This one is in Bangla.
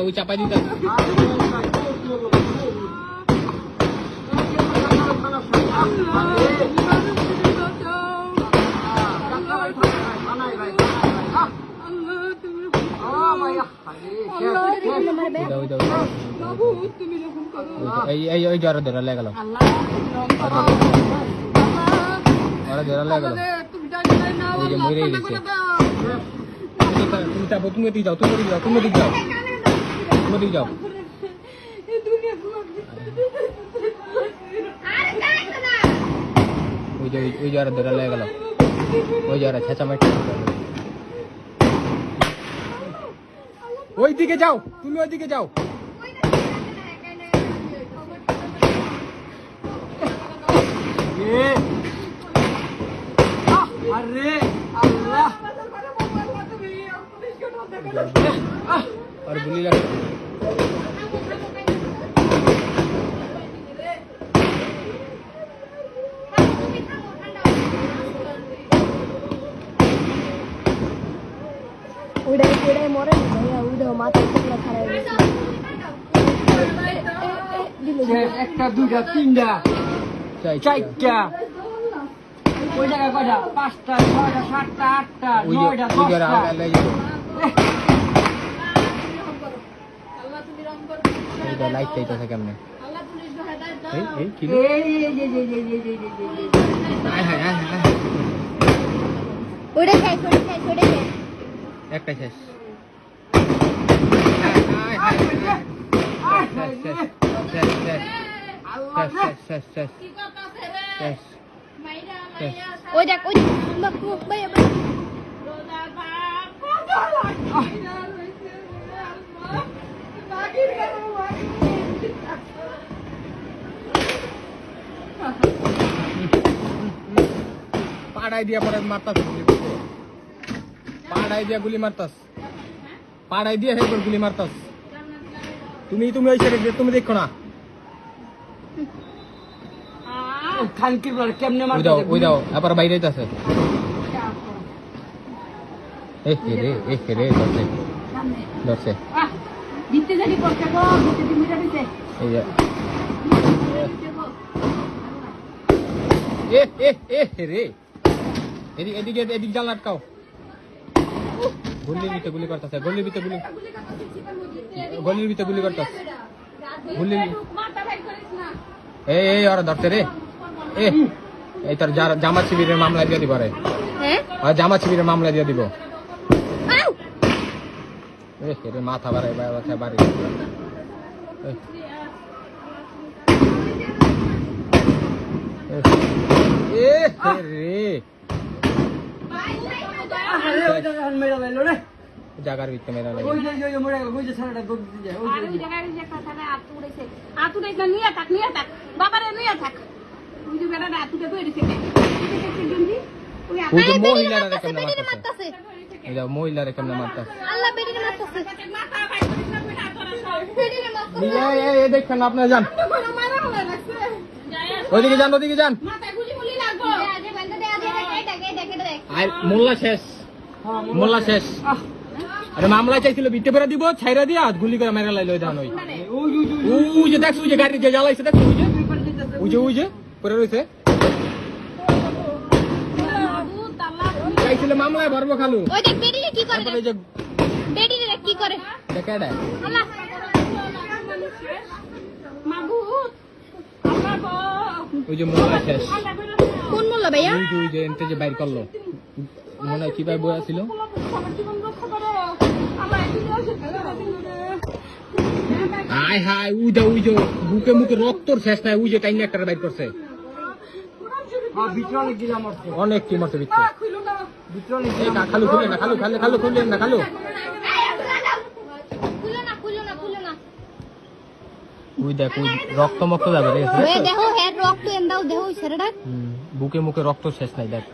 হ্যাঁ হ্যাঁ ওই চাপাই দিতে এই ওই জ্বর ধরে লেগে গেল ওরা ধরে তুমি যাব তুমি যাও তুমি দিকে যাও তুমি দিকে যাও मत ही जाओ वो जो वो जा रहा दरा लगेगा वो जा रहा छचा बैठ ওই দিকে যাও তুমি ওই দিকে যাও আরে আল্লাহ আর বলি লাগছে একটা দুইটা তিনটা চারটা। ওই জায়গায় কয়টা? পাঁচটা ছয়টা সাতটা আটটা নয়টা দশটা। লাইট শেষ। ওই দেখ ওই দেখ ভাইয়া ভাইয়া পাড়াই দিয়া পরে মারতাস পাড়াই দিয়া গুলি মারতাস পাড়াই দিয়া হেরপর গুলি মারতাস তুমি তুমি ওই সাইডে দিয়ে তুমি দেখো না। ওই খানকির বলে কেমনে ওই মারতে দাও যায়? ওই দাও আবার বাইরে যাচ্ছে এ হে রে এ হে রে ধরছে। ধরছে। দিতে জানি করতে গো দিতে দিতে দিতে। এই যে। এ এ এ রে। এদিকে এদিকে এদিকে জাল আটকাও। গলির ভিতরে গুলি করতেছে গলির ভিতরে গুলি। গলির ভিতরে গুলি করতেছে গুলি মাথা ভাই করিস না এই এই ওরা ধরছে রে। এ এই তোর জা- জামাত শিবিরের মামলা দিয়ে দিব রে। হ্যাঁ? আর জামাত শিবিরের মামলা দিয়ে দিব। এ মাথা বাড়াই বাড়াই বাড়ি। এ। রে। মেরা রে। জাগার ভিতরে মেরা লাগে ওই যে ওই মোড়া ওই যে সারাটা গদ দিয়ে যায় আর ওই জায়গায় যে কথাটা আতু উড়েছে আতু উড়েছে নিয়া থাক নিয়া থাক বাবারে নিয়া থাক ওই যে বেড়াটা আতুতে পড়েছে ওই যে মহিলারা রেখে মারতাছে এই যে মহিলারা রেখে মারতাছে আল্লাহ বেরিকে মারতাছে মাথা ভাই মারতাছে এই এই যান ওইদিকে যান ওইদিকে যান মোল্লা শেষ মোল্লা শেষ আরে মামলা চাইছিল বিতে পেরা দিব ছাইরা দিয়া গুলি করে মেরা লাইলো দান ওই। ওই, যে দেখছ যে গাড়ি যে জ্বালাইছে দেখছ ওই যে? ওই যে ওই যে? পরে রয়েছে চাইছিল মামলায় ভরবো খালু। ওই দেখ বেরিয়ে কি করে তারপরে যে বেরিয়ে দেখ কি করে। দেখা এটা আল্লাহ। ওই যে মোল্লা শেষ। কোন মোল্লা ভাইয়া? ওই যে এনতে যে বাইর করল। মনে হয় কীভাবে বই হাই হায় হায় উইজা উইজো বুকে মুখে রক্তর শেষ নাই উই যে টাইম একটা বাইট করছে। অনেক কি মরছে বিচ্ছ খালু খুলে না খালু খালে খালু খুললেন না খালু। রক্ত মক্ত যাবে দেখো হ্যাঁ রক্ত এন্দাও দেখো ছেড়ে বুকে মুখে রক্ত শেষ নাই দেখ।